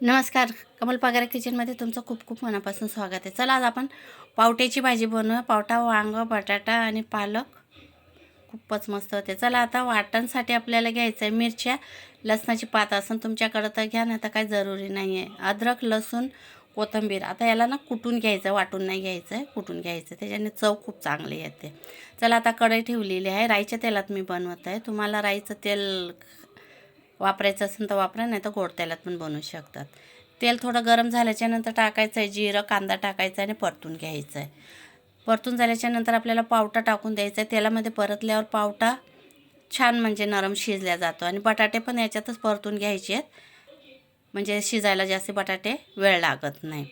नमस्कार. कमल पागारे किचनमध्ये तुमचं खूप खूप मनापासून स्वागत आहे. चला आज आपण पावट्याची भाजी बनवूया. पावटा वांग बटाटा आणि पालक. खूपच मस्त होते. चला आता वाटणसाठी आपल्याला घ्यायचं आहे मिरच्या. लसणाची पात असून तुमच्याकडं तर घ्या ना तर काही जरुरी नाही आहे अद्रक लसूण कोथिंबीर. आता याला ना कुटून घ्यायचं वाटून नाही घ्यायचं आहे कुटून घ्यायचं त्याच्याने चव खूप चांगली येते. चला आता कढई ठेवलेली आहे. राईच्या तेलात मी बनवत आहे. तुम्हाला राईचं तेल वापरायचं असेल तर वापरा नाही तर गोड तेलात पण बनवू शकतात. तेल थोडं गरम झाल्याच्यानंतर टाकायचं आहे जिरं कांदा टाकायचा आणि परतून घ्यायचं आहे. परतून झाल्याच्यानंतर आपल्याला पावटा टाकून द्यायचा आहे. तेलामध्ये परतल्यावर पावटा छान म्हणजे नरम शिजल्या जातो आणि बटाटे पण याच्यातच परतून घ्यायचे आहेत. म्हणजे शिजायला जास्त बटाटे वेळ लागत नाही.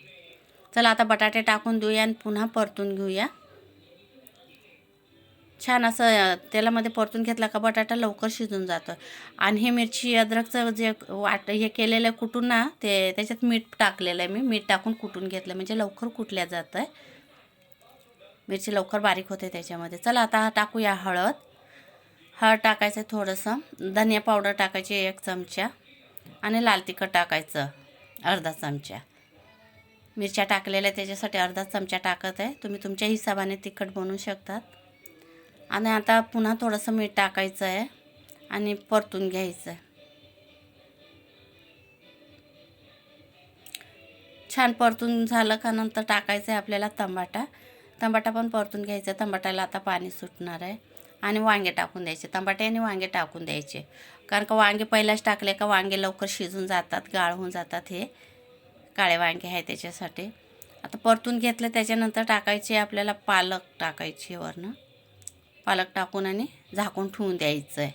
चला आता बटाटे टाकून देऊया आणि पुन्हा परतून घेऊया. छान असं तेलामध्ये परतून घेतला का बटाटा लवकर शिजून जातं. आणि हे मिरची अद्रकचं जे वाट हे केलेलं आहे कुटून ना ते त्याच्यात मीठ टाकलेलं आहे मी. मीठ टाकून कुटून घेतलं. म्हणजे लवकर कुटल्या जातं आहे मिरची लवकर बारीक होते त्याच्यामध्ये. चला आता टाकूया हळद. हळद टाकायचं थोडंसं. धनिया पावडर टाकायची एक चमचा. आणि लाल तिखट टाकायचं अर्धा चमचा. मिरच्या टाकलेल्या त्याच्यासाठी अर्धा चमचा टाकत आहे. तुम्ही तुमच्या हिशोबाने तिखट बनवू शकतात. आणि आता पुन्हा थोडंसं मीठ टाकायचं आहे आणि परतून घ्यायचं आहे. छान परतून झालं का नंतर टाकायचं आहे आपल्याला तंबाटा. तंबाटा पण परतून घ्यायचं तंबाट्याला आता पाणी सुटणार आहे. आणि वांगे टाकून द्यायचे. तंबाटे आणि वांगे टाकून द्यायचे. कारण का वांगे पहिलाच टाकले का वांगे लवकर शिजून जातात गाळ होऊन जातात हे. काळे वांगे आहे त्याच्यासाठी. आता परतून घेतलं त्याच्यानंतर टाकायचे आपल्याला पालक टाकायचे वरनं. पालक टाकून आणि झाकून ठेवून द्यायचं आहे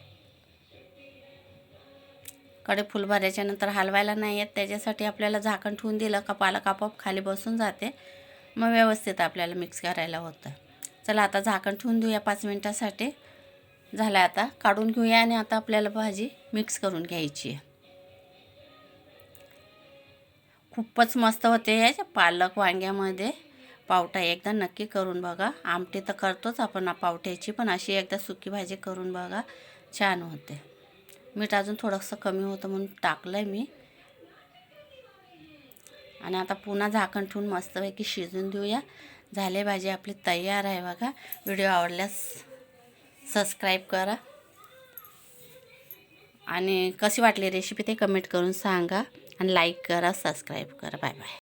कडे फुलभऱ्याच्यानंतर हलवायला नाही येत त्याच्यासाठी आपल्याला झाकण ठेवून दिलं का पालक आपोआप खाली बसून जाते. मग व्यवस्थित आपल्याला मिक्स करायला होतं. चला आता झाकण ठेवून देऊया पाच मिनटासाठी. झालं आता काढून घेऊया आणि आता आपल्याला भाजी मिक्स करून घ्यायची आहे. खूपच मस्त होते याच्या पालक वांग्यामध्ये. पावटा एकदा नक्की करून बघा. आमटी तर करतोच आपण पावट्याची पण अशी एकदा सुकी भाजी करून बघा. छान होते. मीठ अजून थोडंसं कमी होतं म्हणून टाकलं आहे मी. आणि आता पुन्हा झाकण ठेवून मस्तपैकी शिजून देऊया. झाले भाजी आपली तयार आहे बघा. व्हिडिओ आवडल्यास सबस्क्राईब करा. आणि कशी वाटली रेसिपी ते कमेंट करून सांगा. आणि लाईक करा सबस्क्राईब करा. Bye bye.